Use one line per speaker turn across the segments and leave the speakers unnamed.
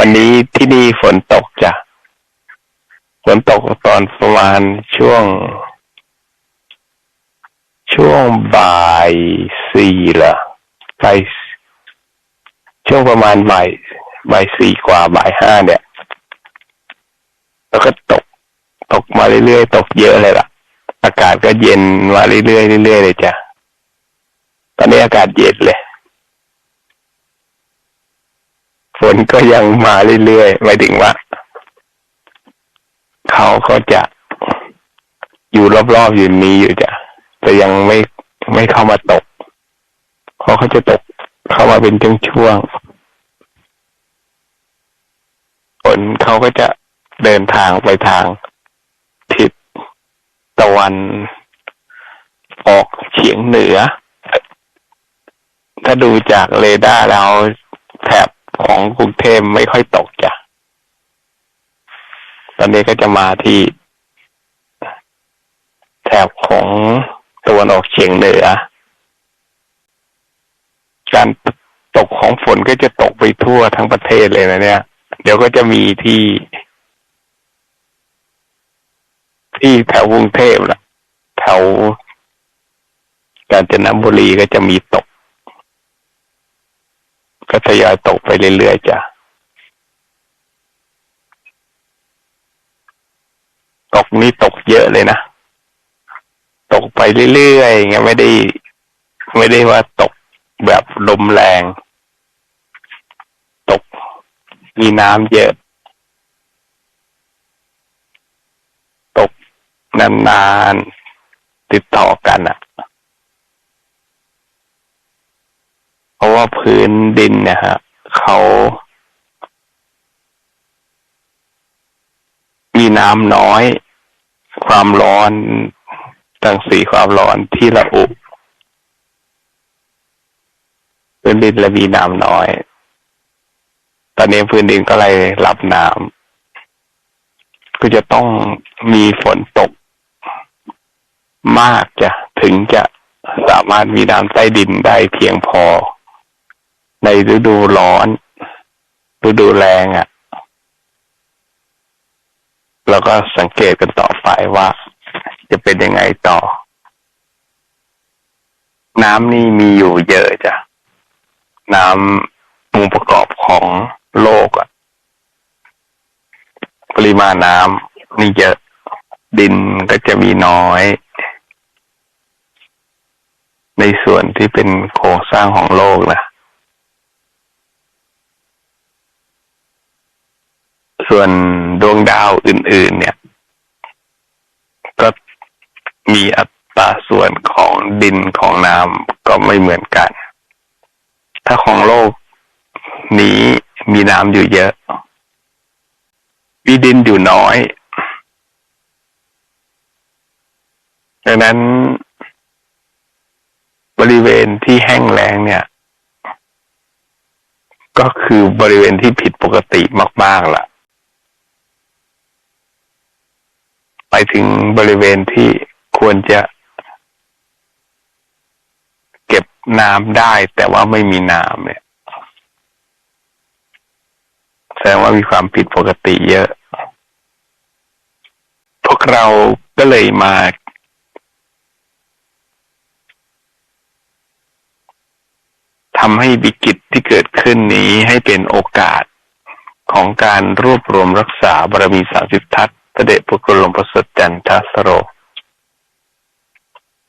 วันนี้ที่นี่ฝนตกจ้ะฝนตกตอนประมาณช่วง ช่วงบ่ายสี่เหรอบ่ายช่วงประมาณบ่ายบ่ายสี่กว่าบ่ายห้าเนี่ย แล้วก็ตกตกมาเรื่อยๆ ตกเยอะเลยล่ะ อากาศก็เย็นมาเรื่อยๆเรื่อยๆเลยจ้ะตอนนี้อากาศเย็นเลย ฝนก็ยังมาเรื่อยๆหมายถึงว่า เขาก็จะอยู่รอบๆอยู่นี้อยู่จ้ะแต่ยังไม่ไม่เข้ามาตก เพราะเขาจะตกเข้ามาเป็นช่วงๆฝนเขาก็จะเดินทางไปทางทิศตะวัน ออกเฉียงเหนือ ถ้าดูจากเรดาร์แล้วแถบ ของกรุงเทพไม่ค่อยตกจ้ะ ตอนนี้ก็จะมาที่ แถบของตะวันออกเฉียงเหนือ การตกของฝนก็จะตกไปทั่วทั้งประเทศเลยนะเนี่ย เดี๋ยวก็จะมีที่ ที่แถวกรุงเทพละแถวกาญจนบุรีก็จะมีตก ก็ทยอยตกไปเรื่อยๆจ้ะตกนี่ตกเยอะเลยนะ ตกไปเรื่อยๆอย่างเงี้ยไม่ได้ไม่ได้ว่าตกแบบลมแรง ตกมีน้ำเยอะ ตกนานๆติดต่อกันอะ่ะ เพ ราะว่าพื้นดินเนี่ยฮะเขามีน้ำน้อย ความร้อนตังสีความร้อนที่ระอุพื้นดินและมีน้ำน้อย ตอนนี้พื้นดินก็เลยรับน้ำก็จะต้องมีฝนตก มากจะถึงจะสามารถมีน้ำใต้ดินได้เพียงพอ ในฤดูร้อน ฤดูแรงอะ่ะ แล้วก็สังเกตกันต่อไปว่า จะเป็นยังไงต่อ น้ำนี่มีอยู่เยอะจ้ะ น้ำองค์ประกอบของโลกอะปริมาณน้ำนี่เยอะ ดินก็จะมีน้อยในส่วนที่เป็นโครงสร้างของโลกนะ ส่วนดวงดาวอื่น ๆ เนี่ย ก็มีอัตราส่วนของดินของน้ำก็ไม่เหมือนกัน ถ้าของโลกนี้มีน้ำอยู่เยอะ มีดินอยู่น้อย ดังนั้นบริเวณที่แห้งแล้งเนี่ย ก็คือบริเวณที่ผิดปกติมากๆล่ะ ไปถึงบริเวณที่ควรจะเก็บน้ำได้ แต่ว่าไม่มีน้ำเนี่ยแสดงว่ามีความผิดปกติเยอะ พวกเราก็เลยมา ทำให้วิกฤตที่เกิดขึ้นนี้ให้เป็นโอกาสของการรวบรวมรักษาบารมีสามสิบทัศ พระเดชพระคุณหลวงประเสริฐจันทสโร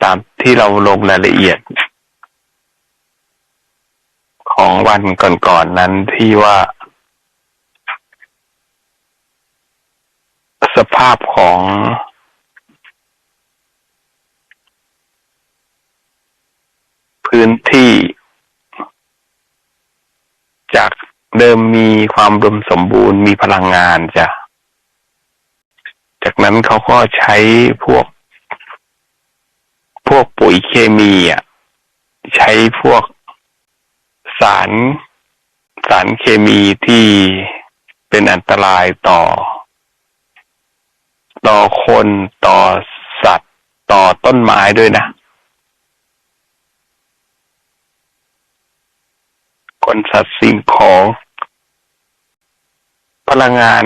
ตามที่เราลงรายละเอียด ของวันก่อนๆนนั้นที่ว่า สภาพของพื้นที่ จากเดิมมีความรวมสมบูรณ์มีพลังงานจ้ะ จากนั้นเขาก็ใช้พวก พวกปุ๋ยเคมีอะใช้พวกสารสารเคมีที่เป็นอันตรายต่อ ต่อคนต่อสัตว์ต่อต้นไม้ด้วยนะ คนสัตว์สิ่งของ พลังงาน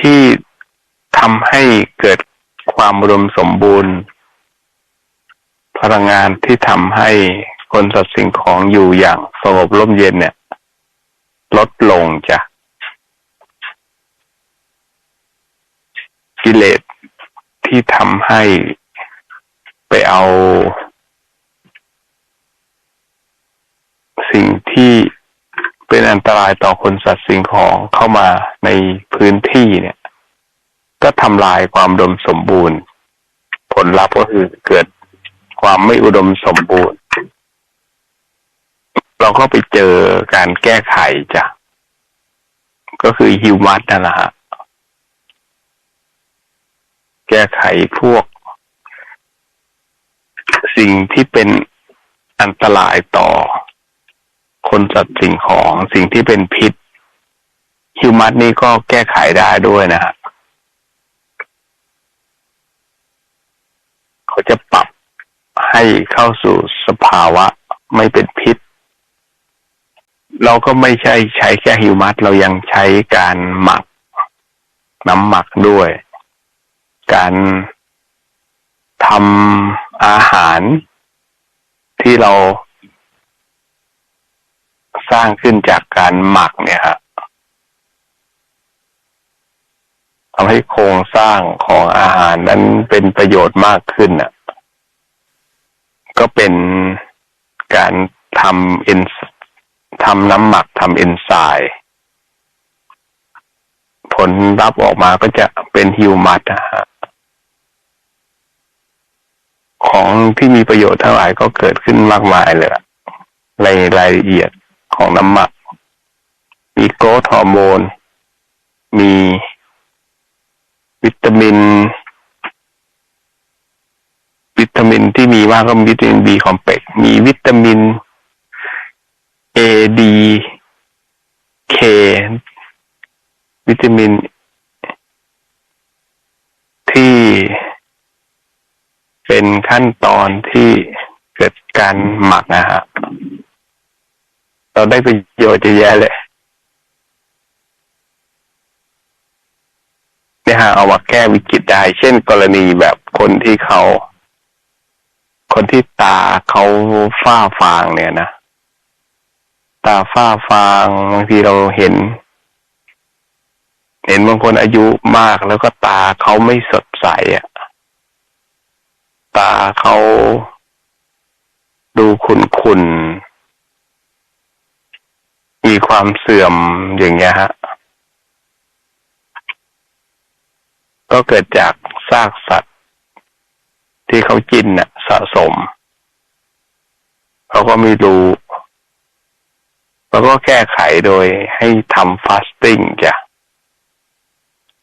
ที่ ทำให้เกิดความอุดมสมบูรณ์ พลังงานที่ทำให้คนสัตว์สิ่งของอยู่อย่างสงบร่มเย็นเนี่ย ลดลงจ้ะกิเลสที่ทำให้ไปเอา สิ่งที่เป็นอันตรายต่อคนสัตว์สิ่งของเข้ามาในพื้นที่เนี่ย ก็ทำลายความอุดมสมบูรณ์ ผลลัพธ์ก็คือเกิดความไม่อุดมสมบูรณ์ เราก็ไปเจอการแก้ไขจ้ะก็คือฮิวมัสนั่นแหละฮะแก้ไขพวก สิ่งที่เป็นอันตรายต่อ คนสัตว์สิ่งของสิ่งที่เป็นพิษฮิวมัสนี่ก็แก้ไขได้ด้วยนะฮะ เขาจะปรับให้เข้าสู่สภาวะไม่เป็นพิษ เราก็ไม่ใช่ใช้แค่ฮิวมัสเรายังใช้การหมัก น้ำหมักด้วย การทำอาหารที่เราสร้างขึ้นจากการหมักเนี่ยฮะ ทำให้โครงสร้างของอาหารนั้นเป็นประโยชน์มากขึ้นอะ ก็เป็นการทำเอนทำน้ำหมักทำเอนไซม์ผลลัพธ์ออกมาก็จะเป็นฮิวมัสนะฮะของที่มีประโยชน์ทั้งหลายก็เกิดขึ้นมากมายเลยในรายละเอียดของน้ำหมัก มีโกรทฮอร์โมน มี วิตามิน วิตามินที่มีมากก็มีวิตามินบีคอมเพล็กมีวิตามินเอดีเควิตามิน ที่เป็นขั้นตอนที่เกิดการหมักนะฮะเราได้ประโยชน์เยอะแยะเลย เนี่ยฮะเอามาแก้วิกฤตได้ เช่นกรณีแบบคนที่เขา คนที่ตาเขาฝ้าฟางเนี่ยนะ ตาฝ้าฟางบางทีเราเห็น เห็นบางคนอายุมากแล้วก็ตาเขาไม่สดใสอะตาเขาดูขุนขุนๆมีความเสื่อมอย่างเงี้ยฮะ ก็เกิดจากซากสัตว์ ที่เขากินน่ะ สะสม เขาก็ไม่รู้แล้วก็แก้ไขโดยให้ทำฟาสติ้งจ้ะ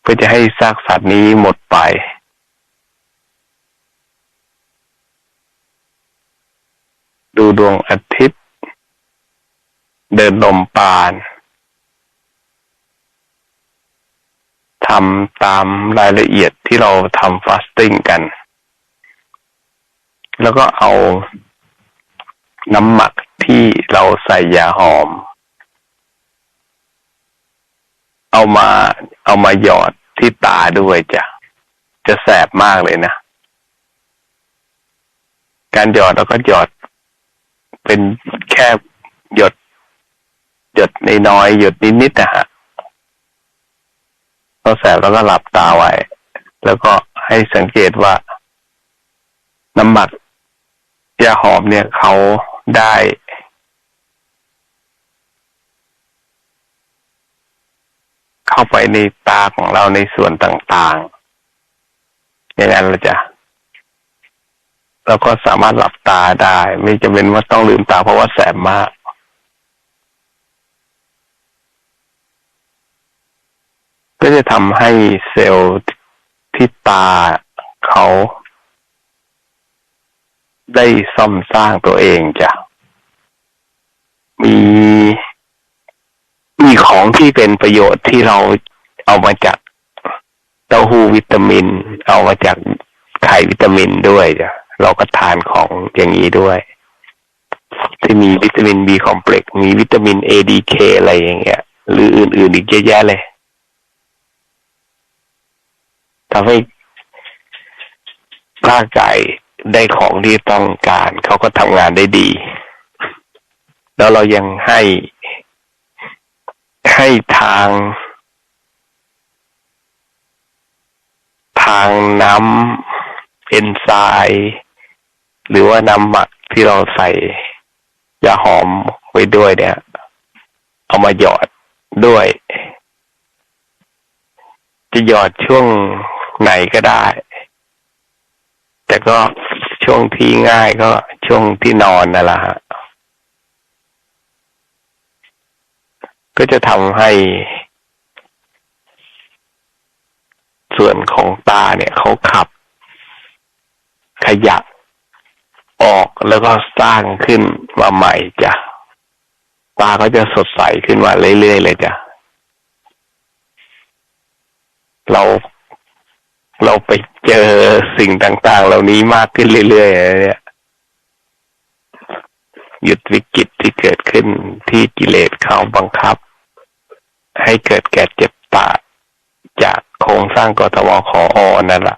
เพื่อจะให้ซากสัตว์นี้หมดไป ดูดวงอาทิตย์ เดินลมปาน ทำตามรายละเอียดที่เราทำฟาสติ้งกัน แล้วก็เอาน้ำหมักที่เราใส่ยาหอม เอามาเอามาหยอดที่ตาด้วยจ้ะ จะแสบมากเลยนะ การหยอดเราก็หยอด เป็นแค่หยด หยดในน้อยๆหยดนิดๆนะฮะ พอแสบแล้วก็หลับตาไว้ แล้วก็ให้สังเกตว่า น้ำหมักยาหอมเนี่ยเขาได้เข้าไปในตาของเราในส่วนต่างๆ อย่างนั้นเราจะเราก็สามารถหลับตาได้ ไม่จำเป็นว่าต้องลืมตาเพราะว่าแสบมาก ก็จะทำให้เซลล์ที่ตาเขาได้ซ่อมสร้างตัวเองจ้ะ มีมีของที่เป็นประโยชน์ที่เราเอามาจากเต้าหู้วิตามิน เอามาจากไข่วิตามินด้วยจ้ะ เราก็ทานของอย่างนี้ด้วยที่มีวิตามินบีคอมเพล็กซ์มีวิตามิน A D K อะไรอย่างเงี้ย หรืออื่นๆอีกเยอะแยะเลย ทำให้ร่างกายได้ของที่ต้องการ เขาก็ทำงานได้ดี แล้วเรายังให้ให้ทางทางน้ำเอนไซม์หรือว่าน้ำหมักที่เราใส่ยาหอมไว้ด้วยเนี่ย เอามาหยอดด้วย จะหยอดช่วง ไหนก็ได้ แต่ก็ช่วงที่ง่ายก็ช่วงที่นอนนั่นแหละฮะก็จะทำให้ ส่วนของตาเนี่ยเขาขับ ขยะออกแล้วก็สร้างขึ้นมาใหม่จ้ะตาก็จะสดใสขึ้นมาเรื่อยๆเลยจ้ะเรา เราไปเจอสิ่งต่าง ๆ เหล่านี้มากขึ้นเรื่อยๆเนี่ยหยุดวิกฤตที่เกิดขึ้นที่กิเลสเขาบังคับ ให้เกิดแก่เจ็บตายจากโครงสร้างกทมขออนั่นแหละ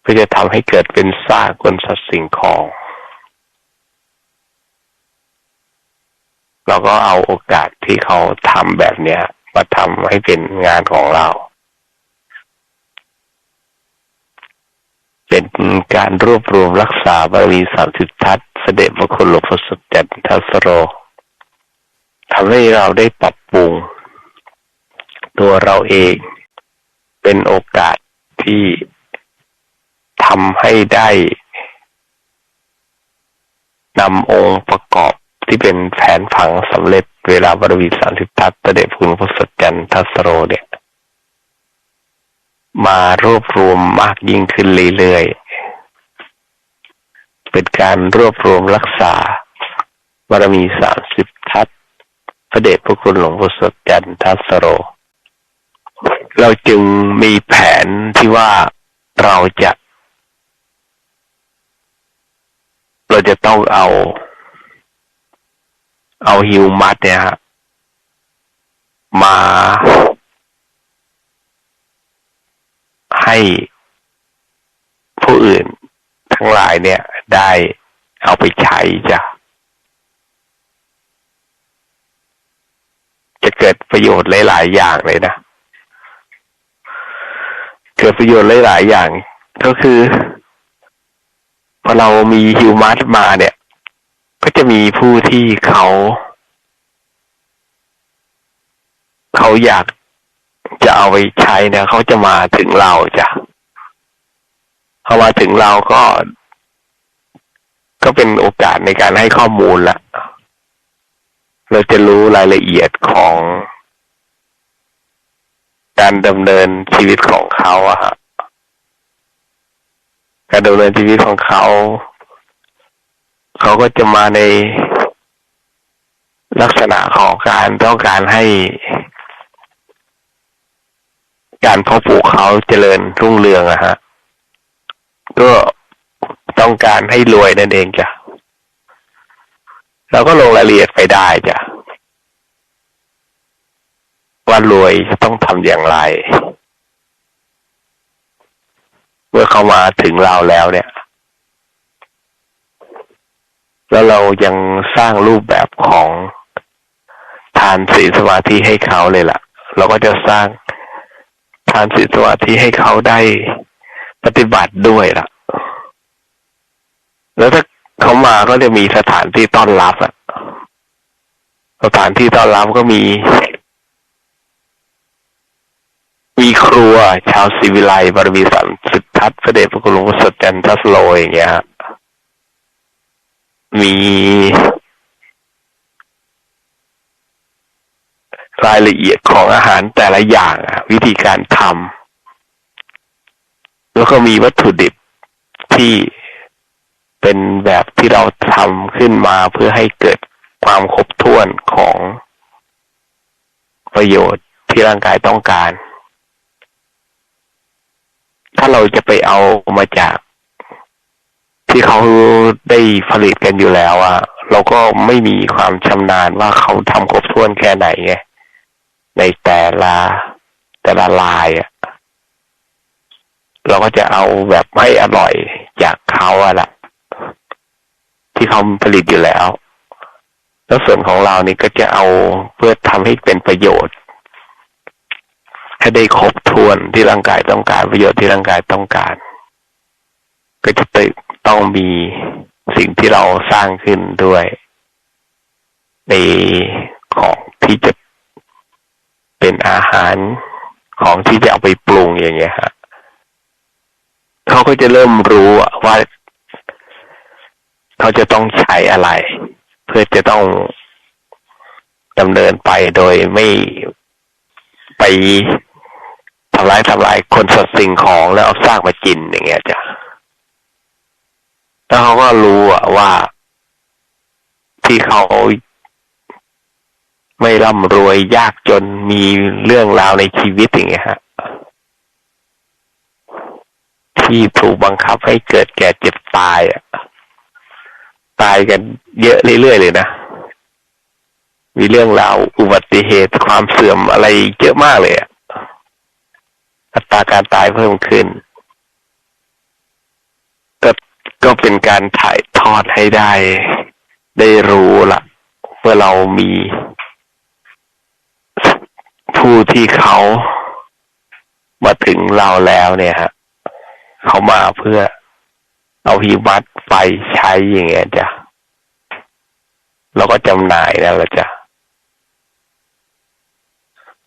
เพื่อจะทำให้เกิดเป็นซากคนสัตว์สิ่งของ เราก็เอาโอกาสที่เขาทำแบบเนี้ยมาทำให้เป็นงานของเรา เป็นการรวบรวมรักษาบารมีสามสิบทัศเสด็จพระคุณหลวงพ่อสดจันทัสโรทำให้เราได้ปรับปรุง ตัวเราเองเป็นโอกาสที่ทำให้ได้นำองค์ประกอบที่เป็นแผนผังสำเร็จเวลาบรวีสามสิบทัศเสด็จคุณพระสดจันทัสโรเนี่ย มารวบรวมมากยิ่งขึ้นเรื่อยๆ เป็นการรวบรวมรักษาบารมีสามสิบทัศพระเดชพระคุณหลวงพ่อสดจันทัสโร เราจึงมีแผนที่ว่าเราจะ เราจะต้องเอา เอาฮิวมัสเนี่ยฮะมา ให้ผู้อื่นทั้งหลายเนี่ย ได้เอาไปใช้จ้ะจะเกิดประโยชน์หลาย ๆ อย่างเลยนะ เกิดประโยชน์หลาย ๆ อย่าง ก็คือพอเรามีฮิวมัสมาเนี่ย ก็จะมีผู้ที่เขา เขาอยาก จะเอาไปใช้เนี่ยเขาจะมาถึงเราจ้ะเขามาถึงเราก็ ก็เป็นโอกาสในการให้ข้อมูลละเราจะรู้รายละเอียดของ การดำเนินชีวิตของเขาอะฮะการดำเนินชีวิตของเขา เขาก็จะมาในลักษณะของการต้องการให้ การเพาะปลูกเขาเจริญรุ่งเรืองอะฮะ ก็ต้องการให้รวยนั่นเองจ้ะเราก็ลงรายละเอียดไปได้จ้ะว่ารวยจะต้องทำอย่างไร เมื่อเขามาถึงเราแล้วเนี่ย แล้วเรายังสร้างรูปแบบของทานศีลสมาธิให้เขาเลยล่ะ เราก็จะสร้างานศีลสมาธิให้เขาได้ปฏิบัติด้วยล่ะ แล้วถ้าเขามาก็จะมีสถานที่ต้อนรับอะสถานที่ต้อนรับก็มี มีครัว ชาวศิวิไลบารมีสันสุดทัศน์พระเดชพระคุณหลวงพ่อสดจันทัสโลอย่างเงี้ยมีราย ละเอียดของอาหารแต่ละอย่างอะวิธีการทำแล้วก็มีวัตถุดิบที่เป็นแบบที่เราทำขึ้นมาเพื่อให้เกิดความครบถ้วนของประโยชน์ที่ร่างกายต้องการ ถ้าเราจะไปเอามาจากที่เขาได้ผลิตกันอยู่แล้วอะเราก็ไม่มีความชำนาญว่าเขาทำครบถ้วนแค่ไหนไง ในแต่ละแต่ละลายอะเราก็จะเอาแบบให้อร่อยจากเขาอะล่ะที่เขาผลิตอยู่แล้ว แล้วส่วนของเรานี่ก็จะเอาเพื่อทำให้เป็นประโยชน์ ให้ได้ครบถ้วนที่ร่างกายต้องการประโยชน์ที่ร่างกายต้องการ ก็จะต้องมีสิ่งที่เราสร้างขึ้นด้วย ในของที่จะ เป็นอาหารของที่จะเอาไปปรุงอย่างเงี้ยฮะเขาก็จะเริ่มรู้ว่าเขาจะต้องใช้อะไร เพื่อจะต้องดำเนินไปโดยไม่ไปทำร้ายทำลายคนสัตว์สิ่งของแล้วเอาซากมากินอย่างเงี้ยจ้ะแล้วเขาก็รู้ว่าที่เขา ไม่ร่ำรวยยากจนมีเรื่องราวในชีวิตอย่างเงี้ยฮะที่ถูกบังคับให้เกิดแก่เจ็บตายอะตายกันเยอะเรื่อยๆเลยนะ มีเรื่องราวอุบัติเหตุความเสื่อมอะไรเยอะมากเลยอะอัตราการตายเพิ่มขึ้นก็ก็เป็นการถ่ายทอดให้ได้ ได้รู้ละเมื่อเรามี ผู้ที่เขามาถึงเราแล้วเนี่ยฮะเขามาเพื่อเอาหิมัดไปใช้อย่างเงี้ยจ้ะแล้วก็จำหน่ายแล้วละจ้ะ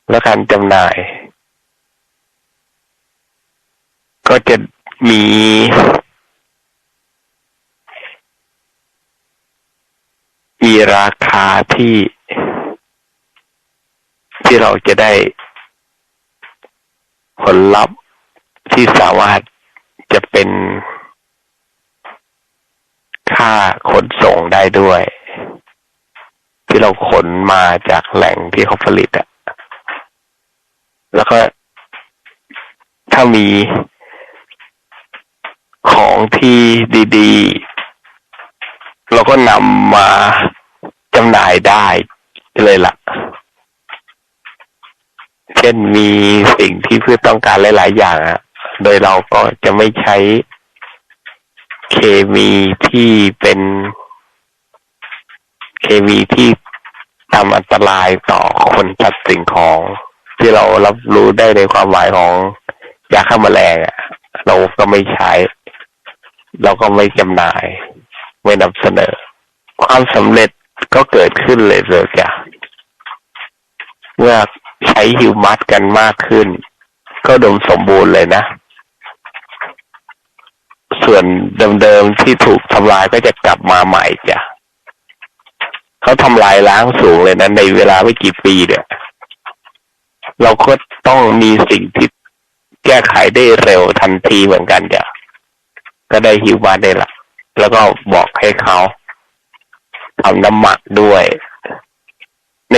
แล้วการจำหน่าย ก็จะมีมีราคาที่ ที่เราจะได้ผลลัพธ์ที่สามารถจะเป็นค่าขนส่งได้ด้วย ที่เราขนมาจากแหล่งที่เขาผลิตอะแล้วก็ถ้ามีของที่ดีๆ เราก็นำมาจำหน่ายได้เลยล่ะ ช่นมีสิ่งที่เพื่อต้องการหลาย ๆ อย่างอะโดยเราก็จะไม่ใช้เคมีที่เป็นเคมีที่ทำอันตรายต่อคนตัดสิ่งของ ที่เรารับรู้ได้ในความหมายของยาฆ่าแมลงอะเราก็ไม่ใช้ เราก็ไม่จำหน่าย ไม่นำเสนอ ความสำเร็จก็เกิดขึ้นเลยเลยจ้ะเมื่อ ใช้ฮิวมัสกันมากขึ้น ก็ดมสมบูรณ์เลยนะ ส่วนเดิมๆที่ถูกทำลายก็จะกลับมาใหม่จ้ะเขาทำลายล้างสูงเลยนะในเวลาไม่กี่ปีเนี่ยเราก็ต้องมีสิ่งที่แก้ไขได้เร็วทันทีเหมือนกันจ้ะก็ได้ฮิวมาได้ละแล้วก็บอกให้เขาทำน้ำหมักด้วย ใน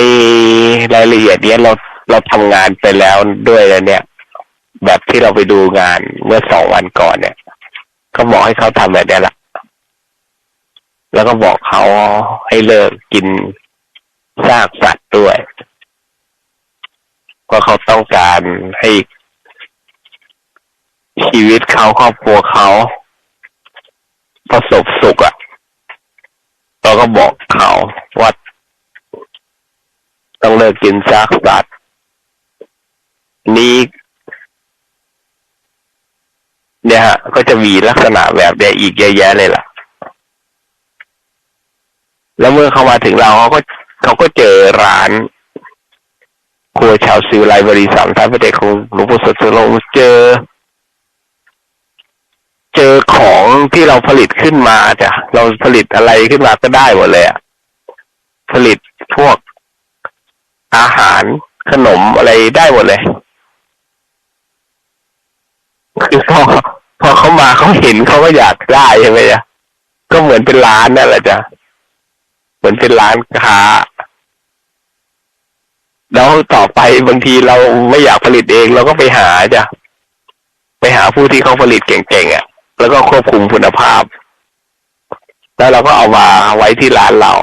รายละเอียดเนี้ยเราเราทำงานไปแล้วด้วยแล้วเนี่ย แบบที่เราไปดูงานเมื่อสองวันก่อนเนี่ย ก็บอกให้เขาทำแบบนี้ละแล้วก็บอกเขาให้เลิกกินซากสัตว์ด้วยเพราะเขาต้องการให้ชีวิตเขาครอบครัวเขาประสบสุขอะ่ะเราก็บอกเขาว่า กกินซากสัตว์ นี้เนี่ยฮะ ก็จะมีลักษณะแบบเนี้ยอีกเยอะแยะเลยล่ะ แล้วเมื่อเขามาถึงเราเขาก็เขาก็เจอร้าน ครัวชาวซิวไลบริสามท่านพระเดชของหลวงปู่สดสลงเจอ เจอของที่เราผลิตขึ้นมาจ้ะเราผลิตอะไรขึ้นมาก็ได้หมดเลยอะผลิตพวก อาหารขนมอะไรได้หมดเลย คือพอพอเขามาเขาเห็นเขาก็อยากได้ใช่ไหมจ๊ะก็เหมือนเป็นร้านนั่นแหละจ้ะเหมือนเป็นร้านค้าแล้วต่อไปบางทีเราไม่อยากผลิตเองเราก็ไปหาจ้ะไปหาผู้ที่เขาผลิตเก่งๆอะ แล้วก็ควบคุมคุณภาพ แล้วเราก็เอามาไว้ที่ร้านเรา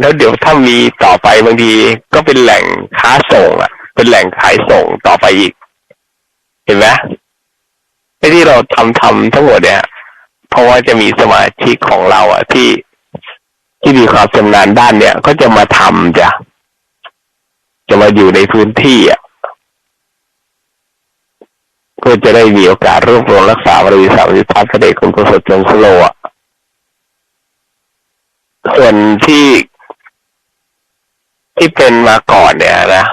แล้วเดี๋ยวถ้ามีต่อไปบางทีก็เป็นแหล่งค้าส่ง อะ เป็นแหล่งขายส่งต่อไปอีก เห็นไหมไอ้ที่เราทำทำทั้งหมดเนี่ย เพราะว่าจะมีสมาชิกของเรา อะ ที่ที่มีความชำนาญด้านเนี่ย ก็จะมาทำจ้ะจะมาอยู่ในพื้นที่อะเพื่อจะได้มีโอกาสรวบรวมรักษาบริษัทวิพัฒน์เสด็จคุณกุศลจงสโลอะส่วนที่ ที่เป็นมาก่อนเนี่ยนะ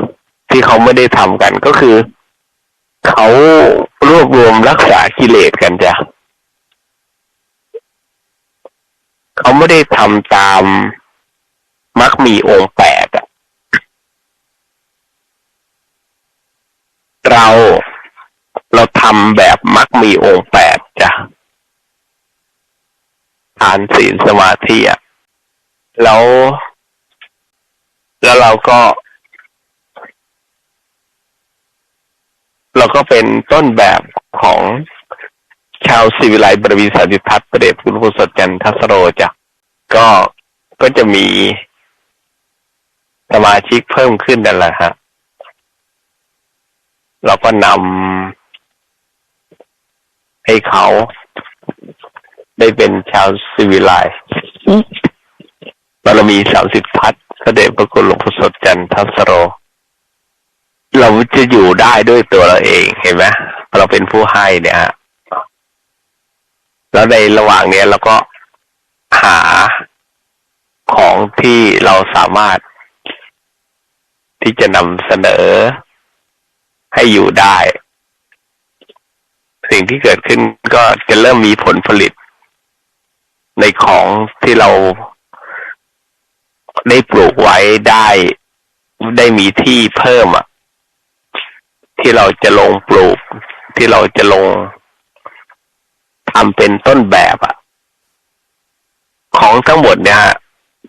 ที่เขาไม่ได้ทำกันก็คือ เขารวบรวมรักษากิเลสกันจ้ะเขาไม่ได้ทำตามมักมีองค์แปดอะเราเราทำแบบมักมีองค์แปดจ้ะทานศีลสมาธิอะแล้ว แล้วเราก็ เราก็เป็นต้นแบบของชาวศิวิไลบรมีสันติทัศน์ประเดชคุณพุสจันทัสโรจ้ะก็ก็จะมีสมาชิกเพิ่มขึ้นนั่นแหละฮะเราก็นำให้เขาได้เป็นชาวศิวิไลบารมีสามสิบทัศน์ พระเดชพระคุณหลวงพ่อสดจันทัสโร เราจะอยู่ได้ด้วยตัวเราเองเห็นไหมเราเป็นผู้ให้เนี่ยฮะแล้วในระหว่างเนี้ยเราก็หาของที่เราสามารถที่จะนำเสนอให้อยู่ได้ สิ่งที่เกิดขึ้นก็จะเริ่มมีผลผลิต ในของที่เรา ได้ปลูกไว้ได้ได้มีที่เพิ่มอะ ที่เราจะลงปลูก ที่เราจะลงทำเป็นต้นแบบอะ ของทั้งหมดเนี่ย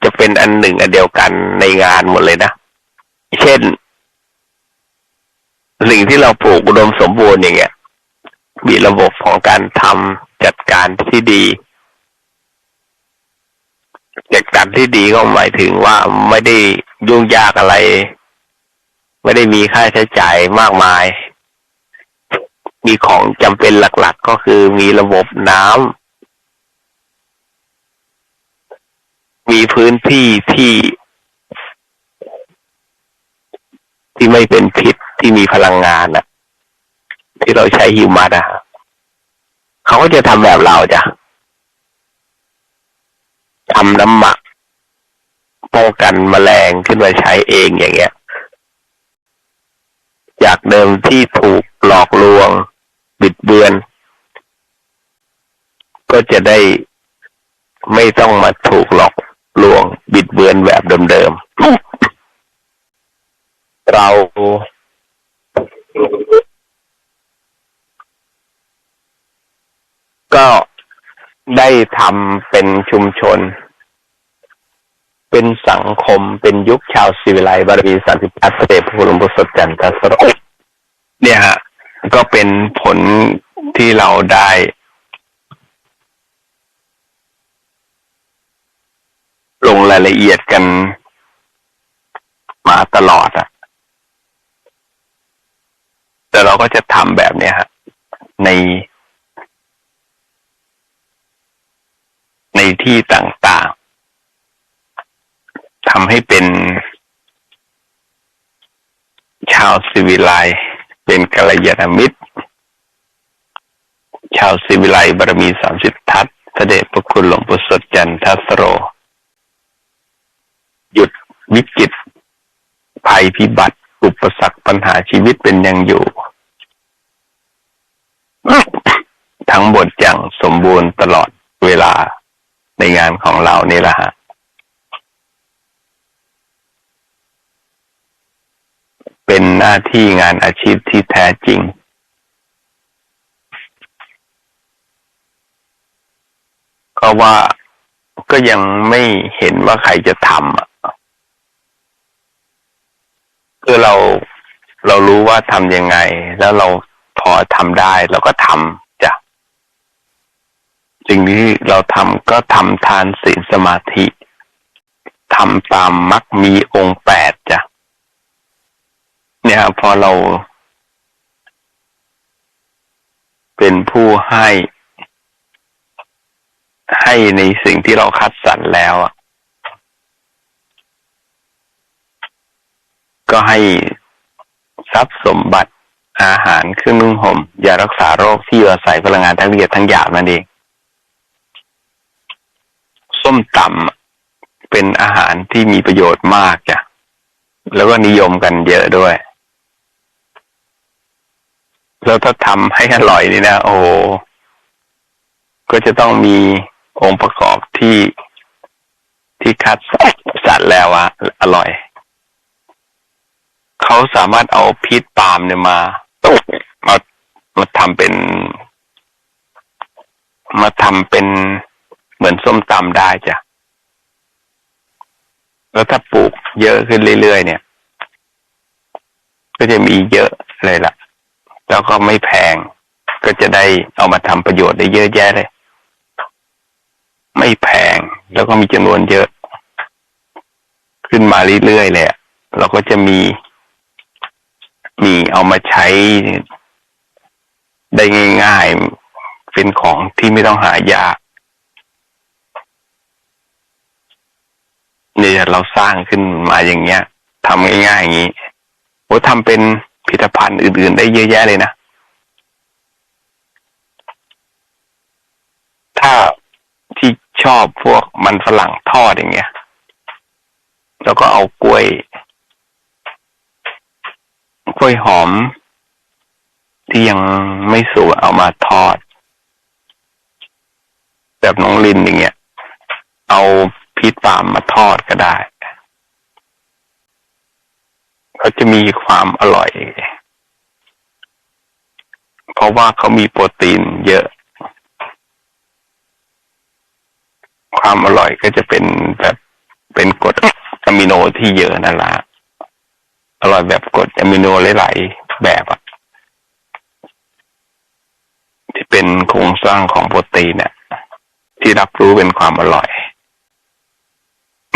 จะเป็นอันหนึ่งอันเดียวกันในงานหมดเลยนะ เช่น สิ่งที่เราปลูกอุดมสมบูรณ์อย่างเงี้ยมีระบบของการทำจัดการที่ดี จัดการที่ดีก็หมายถึงว่าไม่ได้ยุ่งยากอะไร ไม่ได้มีค่าใช้จ่ายมากมาย มีของจำเป็นหลักๆ ก็คือมีระบบน้ำมีพื้นที่ที่ ที่ไม่เป็นพิษที่มีพลังงานอะที่เราใช้ฮิวมัสอะเขาก็จะทำแบบเราจ้ะ ทำน้ำหมักป้องกันแมลงขึ้นมาใช้เองอย่างเงี้ย จากเดิมที่ถูกหลอกลวง บิดเบือน ก็จะได้ไม่ต้องมาถูกหลอกลวง บิดเบือนแบบเดิมๆ เราก็ ได้ทำเป็นชุมชน เป็นสังคมเป็นยุคชาวศิวิไลบารมีสันติพัฒน์เสด็จพระพุทธบุตรจันทสโรเนี่ยฮะก็เป็นผลที่เราได้ลงรายละเอียดกันมาตลอดอะแต่เราก็จะทำแบบเนี้ยฮะใน ในที่ต่างๆทำให้เป็นชาวสิวิไลเป็นกัลยาณมิตร ชาวสิวิไลบารมีสามสิบทัศพระเดชพระคุณหลวงปู่สดจันทัสโร หยุดวิกฤตภัยพิบัติ อุปสรรคปัญหาชีวิตเป็นยังอยู่ ทั้งหมดอย่างสมบูรณ์ตลอดเวลา ในงานของเรานี่แหละฮะเป็นหน้าที่งานอาชีพที่แท้จริง ก็ว่าก็ยังไม่เห็นว่าใครจะทำอะคือเราเรารู้ว่าทำยังไง แล้วเราพอทำได้เราก็ทำ สิ่งที่เราทำก็ทำทานศีลสมาธิทำตามมักมีองค์แปดจ้ะเนี่ยพอเรา เป็นผู้ให้ ให้ในสิ่งที่เราคัดสรรแล้วอะก็ให้ทรัพย์สมบัติอาหารเครื่องนุ่งห่มยารักษาโรคที่อยู่อาศัยพลังงานทั้งละเอียดทั้งหยาบนั่นเอง ส้มตำเป็นอาหารที่มีประโยชน์มากจ้ะแล้วก็นิยมกันเยอะด้วย แล้วถ้าทำให้อร่อยนี่นะ โอ้ก็จะต้องมีองค์ประกอบที่ที่คัดสรรแล้วอะอร่อย เขาสามารถเอาพีชปาล์มเนี่ยมามามาทำเป็น มาทำเป็น เหมือนส้มตำได้จ้ะ แล้วถ้าปลูกเยอะขึ้นเรื่อยๆเนี่ย ก็จะมีเยอะเลยล่ะ แล้วก็ไม่แพง ก็จะได้เอามาทำประโยชน์ได้เยอะแยะเลย ไม่แพง แล้วก็มีจำนวนเยอะ ขึ้นมาเรื่อยๆเลยเราก็จะมี มีเอามาใช้ได้ง่ายๆ เป็นของที่ไม่ต้องหายาก เนี่ยเราสร้างขึ้นมาอย่างเงี้ยทำง่ายๆอย่างนี้โอ้ทำเป็นผลิตภัณฑ์อื่น ๆ ได้เยอะแยะเลยนะ ถ้าที่ชอบพวกมันฝรั่งทอดอย่างเงี้ย แล้วก็เอากล้วย กล้วยหอม ที่ยังไม่สุกเอามาทอด แบบน้องลินอย่างเงี้ย เอา พีชปาล์มมาทอดก็ได้เขาจะมีความอร่อย เพราะว่าเขามีโปรตีนเยอะ ความอร่อยก็จะเป็นแบบเป็นกรดอะมิโนที่เยอะนั่นละอร่อยแบบกรดอะมิโนหลายๆแบบอะที่เป็นโครงสร้างของโปรตีนเนี่ยที่รับรู้เป็นความอร่อย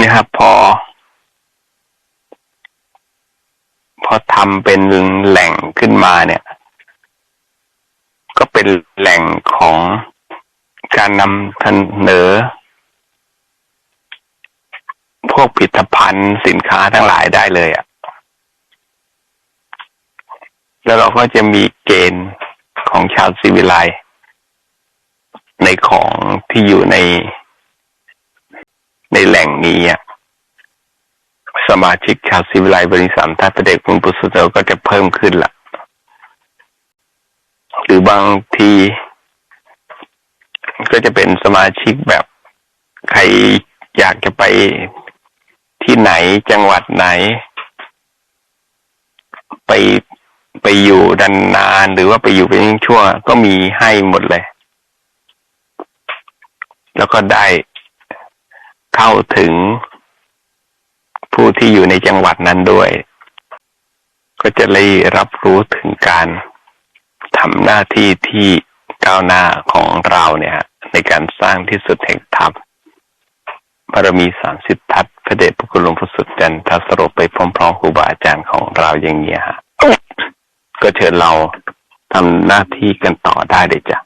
นี่ครับ พอ พอทำเป็นแหล่งขึ้นมาเนี่ย ก็เป็นแหล่งของการนำเสนอ พวกผลิตภัณฑ์สินค้าทั้งหลายได้เลยอะ่ะ แล้วเราก็จะมีเกณฑ์ของชาวซีวิไลในของที่อยู่ใน ในแหล่งนี้อะสมาชิกชาวซีวิไลบริษัทท่าประเด็กคุณปุสุเตก็จะเพิ่มขึ้นละหรือบางที ก็จะเป็นสมาชิกแบบใครอยากจะไปที่ไหนจังหวัดไหน ไปไปอยู่ดันนานหรือว่าไปอยู่เป็นช่วงก็มีให้หมดเลย แล้วก็ได้ เข้าถึงผู้ที่อยู่ในจังหวัดนั้นด้วย ก็จะได้รับรู้ถึงการทำหน้าที่ที่ก้าวหน้าของเราเนี่ย ในการสร้างที่สุดแห่งธรรมบารมีสามสิบทัศพระเดชพระคุณหลวงพ่อสุดจันทสรุปไปพร้อมๆครูบาอาจารย์ของเราอย่างเงี้ยฮะก็เชิญเราทำหน้าที่กันต่อได้เลยจ้ะ